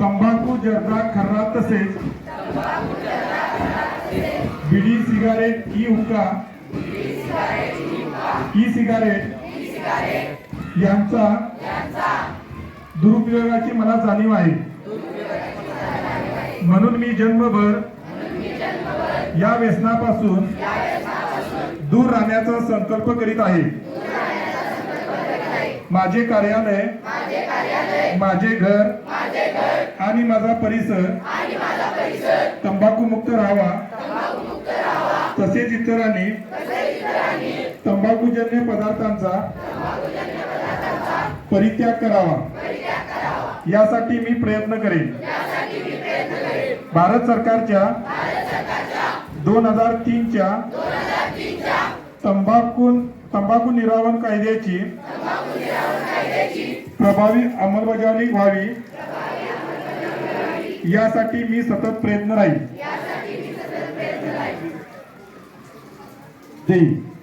तंबाखू जर्दा खर्रा तसेच बिडी सिगारेट ई हुक्का ई सिगारेट यांचा दुरुपयोगाची मला जाणीव आहे. म्हणून मी जन्मभर या व्यसनापासून दूर राहण्याचा संकल्प करीत आहे. माझे कार्यालय माझे घर आणि माझा परिसर तंबाखू मुक्त राहावा. तसेच इतरांनी तंबाखूजन्य पदार्थांचा परित्याग करावा. यासाठी मी प्रयत्न करेन. भारत सरकारच्या दोन हजार तीनच्या तंबाखू तंबाखू निरावण कायद्याची प्रभावी अंमलबजावणी व्हावी. यासाठी मी सतत प्रयत्न राहील. जय